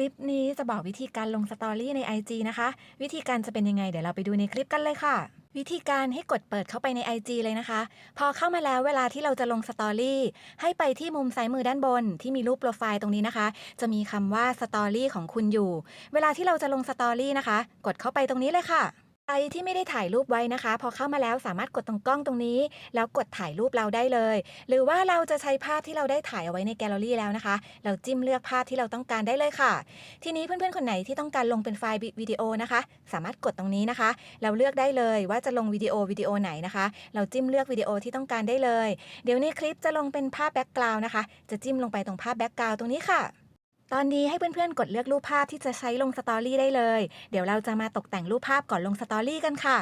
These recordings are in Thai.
ลิปนี้จะบอกวิธีการลงสตอรี่ใน IG นะคะ วิธีการจะเป็นยังไง เดี๋ยวเราไปดูในคลิปกันเลยค่ะ วิธีการให้กดเปิดเข้าไปใน IG เลยนะคะ พอเข้ามาแล้วเวลาที่เราจะลงสตอรี่ให้ไปที่มุมซ้ายมือด้านบน ที่มีรูปโปรไฟล์ตรงนี้นะคะ จะมีคำว่าสตอรี่ของคุณอยู่ เวลาที่เราจะลงสตอรี่นะคะ กดเข้าไปตรงนี้เลยค่ะ ใครที่ไม่ได้ถ่ายรูปไว้นะคะ พอเข้ามาแล้วสามารถกดตรงกล้องตรงนี้ แล้วกดถ่ายรูปเราได้เลย หรือว่าเราจะใช้ภาพที่เราได้ถ่ายเอาไว้ในแกลเลอรี่แล้วนะคะ เราจิ้มเลือกภาพที่เราต้องการได้เลยค่ะ ทีนี้เพื่อนๆคนไหนที่ต้องการลงเป็นไฟล์วิดีโอนะคะ สามารถกดตรงนี้นะคะ เราเลือกได้เลยว่าจะลงวิดีโอวิดีโอไหนนะคะ เราจิ้มเลือกวิดีโอที่ต้องการได้เลย เดี๋ยวในคลิปจะลงเป็นภาพแบ็กกราวน์นะคะ จะจิ้มลงไปตรงภาพแบ็กกราวน์ตรงนี้ค่ะ ตอนนี้ให้เพื่อนๆ กดเลือกรูปภาพที่จะใช้ลงสตอรี่ได้เลย เดี๋ยวเราจะมาตกแต่งรูปภาพก่อนลงสตอรี่กันค่ะ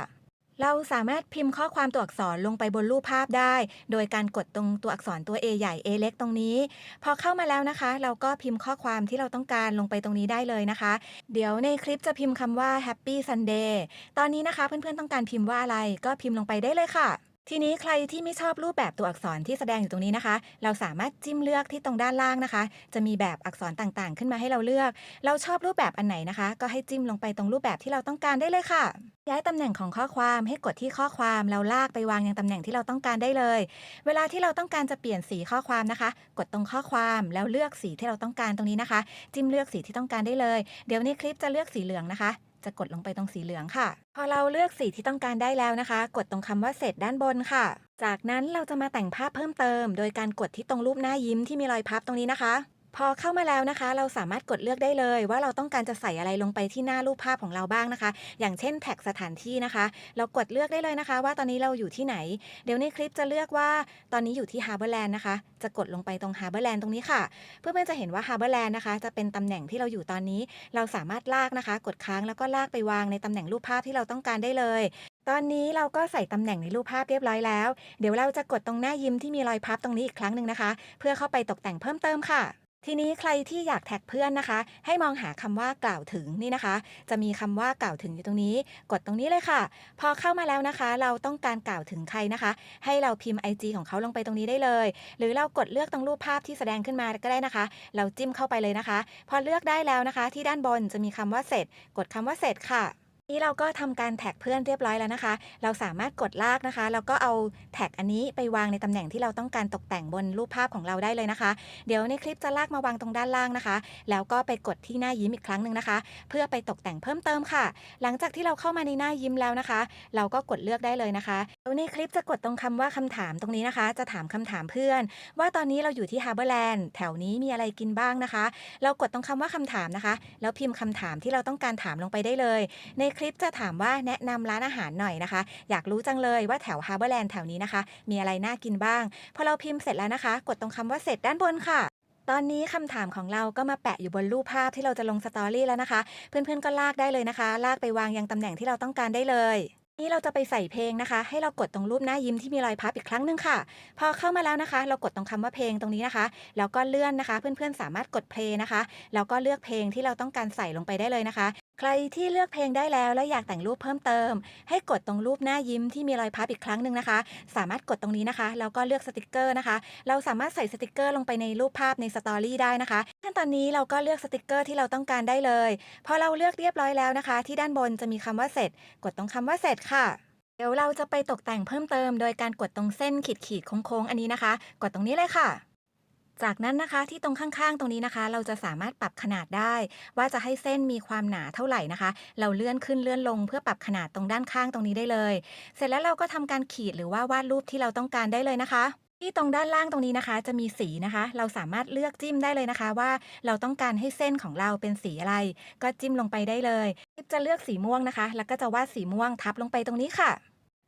เราสามารถพิมพ์ข้อความตัวอักษรลงไปบนรูปภาพได้ โดยการกดตรงตัวอักษรตัว A ใหญ่ A เล็กตรงนี้ พอเข้ามาแล้วนะคะ เราก็พิมพ์ข้อความที่เราต้องการลงไปตรงนี้ได้เลยนะคะ เดี๋ยวในคลิปจะพิมพ์คำว่า Happy Sunday ตอนนี้นะคะ เพื่อนๆ ต้องการพิมพ์ว่าอะไร ก็พิมพ์ลงไปได้เลยค่ะ ทีนี้ใครที่ไม่ชอบรูปแบบตัวอักษรที่แสดงอยู่ตรงนี้นะคะ เราสามารถจิ้มเลือกที่ตรงด้านล่างนะคะ จะมีแบบอักษรต่างๆ ขึ้นมาให้เราเลือก เราชอบรูปแบบอันไหนนะคะ ก็ให้จิ้มลงไปตรงรูปแบบที่เราต้องการได้เลยค่ะ ย้ายตำแหน่งของข้อความให้กดที่ข้อความแล้วลากไปวางยังตำแหน่งที่เราต้องการได้เลย เวลาที่เราต้องการจะเปลี่ยนสีข้อความนะคะ กดตรงข้อความแล้วเลือกสีที่เราต้องการตรงนี้นะคะ จิ้มเลือกสีที่ต้องการได้เลย เดี๋ยวในคลิปจะเลือกสีเหลืองนะคะ จะกดลงไปตรงสีเหลืองค่ะ พอเราเลือกสีที่ต้องการได้แล้วนะคะ กดตรงคำว่าเสร็จด้านบนค่ะ จากนั้นเราจะมาแต่งภาพเพิ่มเติม โดยการกดที่ตรงรูปหน้ายิ้มที่มีรอยพับตรงนี้นะคะ พอเข้ามาแล้วนะคะ เราสามารถกดเลือกได้เลย ว่าเราต้องการจะใส่อะไรลงไปที่หน้ารูปภาพของเราบ้างนะคะ อย่างเช่นแท็กสถานที่นะคะ เรากดเลือกได้เลยนะคะ ว่าตอนนี้เราอยู่ที่ไหน เดี๋ยวในคลิปจะเลือกว่าตอนนี้อยู่ที่ฮาร์เบอร์แลนด์นะคะ จะกดลงไปตรงฮาร์เบอร์แลนด์ตรงนี้ค่ะ เพื่อนๆจะเห็นว่าฮาร์เบอร์แลนด์นะคะ จะเป็นตำแหน่งที่เราอยู่ตอนนี้ เราสามารถลากนะคะ กดค้างแล้วก็ลากไปวางในตำแหน่งรูปภาพที่เราต้องการได้เลยตอนนี้เราก็ใส่ตำแหน่งในรูปภาพเรียบร้อยแล้ว เดี๋ยวเราจะกดตรงหน้ายิ้มที่มีรอยพับตรงนี้อีกครั้งหนึ่งนะคะ เพื่อเข้าไปตกแต่งเพิ่มเติมค่ะ ทีนี้ใครที่อยากแท็กเพื่อนนะคะ ให้มองหาคำว่ากล่าวถึงนี่นะคะ จะมีคำว่ากล่าวถึงอยู่ตรงนี้ กดตรงนี้เลยค่ะ พอเข้ามาแล้วนะคะ เราต้องการกล่าวถึงใครนะคะ ให้เราพิมพ์ IG ของเขาลงไปตรงนี้ได้เลย หรือเรากดเลือกตรงรูปภาพที่แสดงขึ้นมาก็ได้นะคะ เราจิ้มเข้าไปเลยนะคะ พอเลือกได้แล้วนะคะ ที่ด้านบนจะมีคำว่าเสร็จ กดคำว่าเสร็จค่ะ นี่เราก็ทำการแท็กเพื่อนเรียบร้อยแล้วนะคะ เราสามารถกดลากนะคะ แล้วก็เอาแท็กอันนี้ไปวางในตำแหน่งที่เราต้องการตกแต่งบนรูปภาพของเราได้เลยนะคะ เดี๋ยวในคลิปจะลากมาวางตรงด้านล่างนะคะ แล้วก็ไปกดที่หน้ายิ้มอีกครั้งหนึ่งนะคะ เพื่อไปตกแต่งเพิ่มเติมค่ะ หลังจากที่เราเข้ามาในหน้ายิ้มแล้วนะคะ เราก็กดเลือกได้เลยนะคะแล้วในคลิปจะกดตรงคำว่าคำถามตรงนี้นะคะ จะถามคำถามเพื่อน ว่าตอนนี้เราอยู่ที่ฮาร์เบอร์แลนด์แถวนี้มีอะไรกินบ้างนะคะ เรากดตรงคำว่าคำถามนะคะ แล้วพิมพ์คำถามที่เราต้องการถามลงไปได้เลยในคลิปจะถามว่าแนะนำร้านอาหารหน่อยนะคะ อยากรู้จังเลยว่าแถวฮาร์เบอร์แลนด์แถวนี้นะคะ มีอะไรน่ากินบ้าง พอเราพิมพ์เสร็จแล้วนะคะ กดตรงคำว่าเสร็จด้านบนค่ะตอนนี้คำถามของเราก็มาแปะอยู่บนรูปภาพที่เราจะลงสตอรี่แล้วนะคะ เพื่อนๆก็ลากได้เลยนะคะ ลากไปวางยังตำแหน่งที่เราต้องการได้เลย นี่เราจะไปใส่เพลงนะคะ ให้เรากดตรงรูปหน้ายิ้มที่มีรอยพับอีกครั้งหนึ่งค่ะ พอเข้ามาแล้วนะคะ เรากดตรงคำว่าเพลงตรงนี้นะคะ แล้วก็เลื่อนนะคะ เพื่อนๆสามารถกดเพลงนะคะ แล้วก็เลือกเพลงที่เราต้องการใส่ลงไปได้เลยนะคะ ใครที่เลือกเพลงได้แล้วและอยากแต่งรูปเพิ่มเติม ให้กดตรงรูปหน้ายิ้มที่มีรอยพับอีกครั้งหนึ่งนะคะ สามารถกดตรงนี้นะคะแล้วก็เลือกสติกเกอร์นะคะ เราสามารถใส่สติกเกอร์ลงไปในรูปภาพในสตอรี่ได้นะคะขั้นตอนนี้เราก็เลือกสติกเกอร์ที่เราต้องการได้เลยพอเราเลือกเรียบร้อยแล้วนะคะ ที่ด้านบนจะมีคำว่าเสร็จ กดตรงคำว่าเสร็จค่ะเดี๋ยวเราจะไปตกแต่งเพิ่มเติม โดยการกดตรงเส้นขีดขีดๆโค้งๆอันนี้นะคะ กดตรงนี้เลยค่ะ จากนั้นนะคะที่ตรงข้างๆ ตรงนี้นะคะ เราจะสามารถปรับขนาดได้ ว่าจะให้เส้นมีความหนาเท่าไหร่นะคะ เราเลื่อนขึ้นเลื่อนลง เพื่อปรับขนาดตรงด้านข้างตรงนี้ได้เลย เสร็จแล้วเราก็ทำการขีดหรือว่าวาดรูปที่เราต้องการได้เลยนะคะที่ตรงด้านล่างตรงนี้นะคะ จะมีสีนะคะ เราสามารถเลือกจิ้มได้เลยนะคะ ว่าเราต้องการให้เส้นของเราเป็นสีอะไร ก็จิ้มลงไปได้เลยจะเลือกสีม่วงนะคะ แล้วก็จะวาดสีม่วงทับลงไปตรงนี้ค่ะ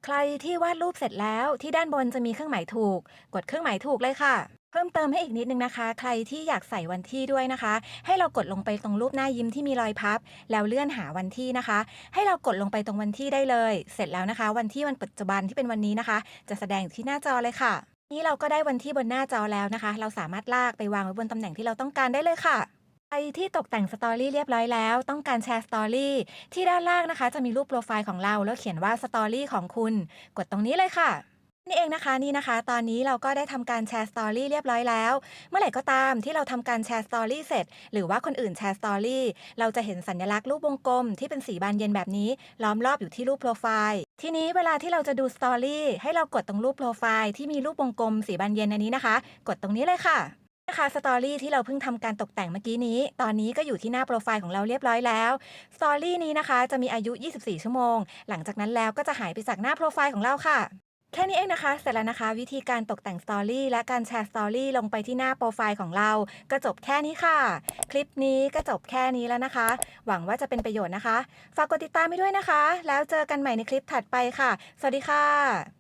ใครที่วาดรูปเสร็จแล้วที่ด้านบนจะมีเครื่องหมายถูก กดเครื่องหมายถูกเลยค่ะ เพิ่มเติมให้อีกนิดนึงนะคะ ใครที่อยากใส่วันที่ด้วยนะคะ ให้เรากดลงไปตรงรูปหน้ายิ้มที่มีรอยพับ แล้วเลื่อนหาวันที่นะคะ ให้เรากดลงไปตรงวันที่ได้เลย เสร็จแล้วนะคะ วันที่วันปัจจุบันที่เป็นวันนี้นะคะ จะแสดงที่หน้าจอเลยค่ะ นี่เราก็ได้วันที่บนหน้าจอแล้วนะคะ เราสามารถลากไปวางไว้บนตำแหน่งที่เราต้องการได้เลยค่ะใครที่ตกแต่งสตอรี่เรียบร้อยแล้ว ต้องการแชร์สตอรี่ที่ด้านล่างนะคะ จะมีรูปโปรไฟล์ของเราแล้วเขียนว่าสตอรี่ของคุณ กดตรงนี้เลยค่ะ นี่เองนะคะนี่นะคะ ตอนนี้เราก็ได้ทำการแชร์สตอรี่เรียบร้อยแล้ว เมื่อไหร่ก็ตามที่เราทำการแชร์สตอรี่เสร็จ หรือว่าคนอื่นแชร์สตอรี่เราจะเห็นสัญลักษณ์รูปวงกลมที่เป็นสีบานเย็นแบบนี้ ล้อมรอบอยู่ที่รูปโปรไฟล์ทีนี้เวลาที่เราจะดูสตอรี่ให้เรากดตรงรูปโปรไฟล์ที่มีรูปวงกลมสีบานเย็นอันนี้นะคะ กดตรงนี้เลยค่ะนะคะสตอรี่ที่เราเพิ่งทำการตกแต่งเมื่อกี้นี้ ตอนนี้ก็อยู่ที่หน้าโปรไฟล์ของเราเรียบร้อยแล้วสตอรี่นี้นะคะ จะมีอายุ 24 ชั่วโมง หลังจากนั้นแล้วก็จะหายไปจากหน้าโปรไฟล์ของเราค่ะ แค่นี้เองนะคะ เสร็จแล้วนะคะ วิธีการตกแต่งสตอรี่และการแชร์สตอรี่ลงไปที่หน้าโปรไฟล์ของเรา ก็จบแค่นี้ค่ะ คลิปนี้ก็จบแค่นี้แล้วนะคะ หวังว่าจะเป็นประโยชน์นะคะ ฝากกดติดตามไปด้วยนะคะ แล้วเจอกันใหม่ในคลิปถัดไปค่ะ สวัสดีค่ะ